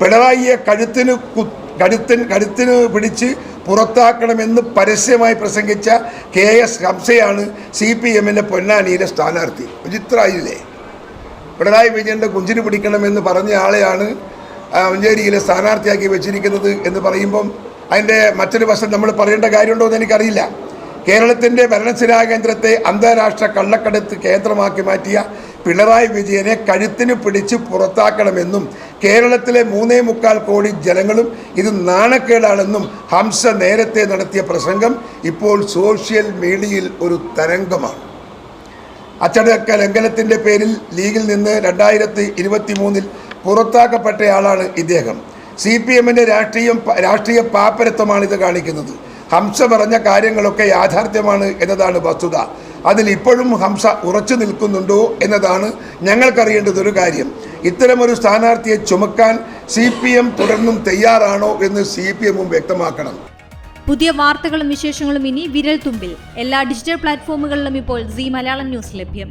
പിണറായിയെ കഴുത്തിന് കഴുത്തിന് കഴുത്തിന് പിടിച്ച് പുറത്താക്കണമെന്ന് പരസ്യമായി പ്രസംഗിച്ച കെ എസ് ഹംസയാണ് സി പി എമ്മിന്റെ പൊന്നാനിയിലെ സ്ഥാനാർത്ഥി. വിചിത്രായില്ലേ പിണറായി വിജയന്റെ കുഞ്ചിന് പിടിക്കണമെന്ന് പറഞ്ഞ ആളെയാണ് മഞ്ചേരിയിലെ സ്ഥാനാർത്ഥിയാക്കി വെച്ചിരിക്കുന്നത് എന്ന് പറയുമ്പം അതിന്റെ മറ്റൊരു വശം നമ്മൾ പറയേണ്ട കാര്യമുണ്ടോ എന്ന് എനിക്കറിയില്ല. കേരളത്തിന്റെ ഭരണസിരാ കേന്ദ്രത്തെ അന്താരാഷ്ട്ര കള്ളക്കടത്ത് കേന്ദ്രമാക്കി മാറ്റിയ പിണറായി വിജയനെ കഴുത്തിന് പിടിച്ച് പുറത്താക്കണമെന്നും കേരളത്തിലെ മൂന്നേ മുക്കാൽ കോടി ജനങ്ങളും ഇത് നാണക്കേടാണെന്നും ഹംസ നേരത്തെ നടത്തിയ പ്രസംഗം ഇപ്പോൾ സോഷ്യൽ മീഡിയയിൽ ഒരു തരംഗമാണ്. അച്ചടക്ക ലംഘനത്തിന്റെ പേരിൽ ലീഗിൽ നിന്ന് രണ്ടായിരത്തി ഇരുപത്തി മൂന്നിൽ പുറത്താക്കപ്പെട്ടയാളാണ് ഇദ്ദേഹം. സി പി എമ്മിന്റെ രാഷ്ട്രീയം രാഷ്ട്രീയ പാപ്പരത്വമാണ് ഇത് കാണിക്കുന്നത്. ഹംസ പറഞ്ഞ കാര്യങ്ങളൊക്കെ യാഥാർത്ഥ്യമാണ് എന്നതാണ് വസ്തുത. അതിൽ ഇപ്പോഴും ഹംസ ഉറച്ചു നിൽക്കുന്നുണ്ടോ എന്നതാണ് ഞങ്ങൾക്കറിയേണ്ടതൊരു കാര്യം. ഇത്തരമൊരു സ്ഥാനാർത്ഥിയെ ചുമക്കാൻ സി പി എം തുടർന്നും തയ്യാറാണോ എന്ന് സി പി എമ്മും വ്യക്തമാക്കണം. പുതിയ വാർത്തകളും വിശേഷങ്ങളും ഇനി വിരൽ തുമ്പിൽ എല്ലാ ഡിജിറ്റൽ പ്ലാറ്റ്ഫോമുകളിലും ഇപ്പോൾ സി മലയാളം ന്യൂസ് ലഭ്യം.